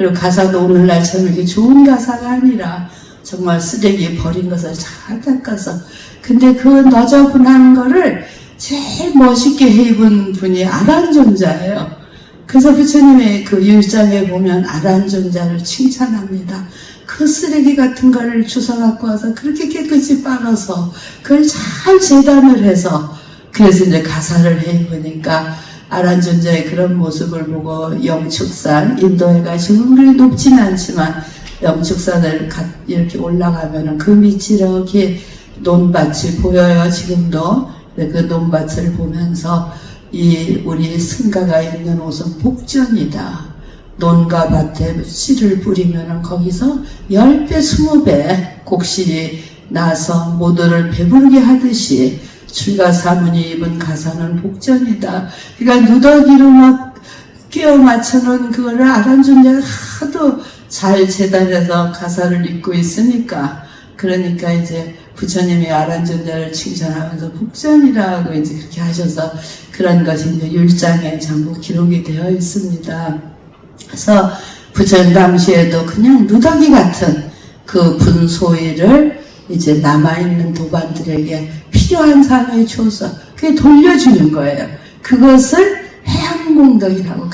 그리고 가사도 오늘날처럼 이렇게 좋은 가사가 아니라 정말 쓰레기에 버린 것을 잘 닦아서 근데 그 너저분한 거를 제일 멋있게 해입은 분이 아란존자예요. 그래서 부처님의 그 율장에 보면 아란존자를 칭찬합니다. 그 쓰레기 같은 거를 주워 갖고 와서 그렇게 깨끗이 빨아서 그걸 잘 재단을 해서 그래서 이제 가사를 해보니까 아란존자의 그런 모습을 보고 영축산 인도에 가시면 그리 높진 않지만 영축산을 가- 이렇게 올라가면은 그 밑이 이렇게 논밭이 보여요 지금도 그 논밭을 보면서 이 우리 승가가 입는 옷은 복전이다. 논과 밭에 씨를 뿌리면은 거기서 10배, 20배 곡실이 나서 모두를 배부르게 하듯이 출가 사문이 입은 가사는 복전이다. 그러니까 누더기로 막 끼워 맞춰놓은 그거를 아란존자가 하도 잘 재단해서 가사를 읽고 있으니까 그러니까 이제 부처님이 아란존자를 칭찬하면서 복전이라고 이제 그렇게 하셔서 그런 것이 이제 율장에 전부 기록이 되어 있습니다. 그래서 부처님 당시에도 그냥 누더기 같은 그 분소위를 이제 남아있는 도반들에게 필요한 사람에 줘서 그게 돌려주는 거예요. 그것을 해양공덕이라고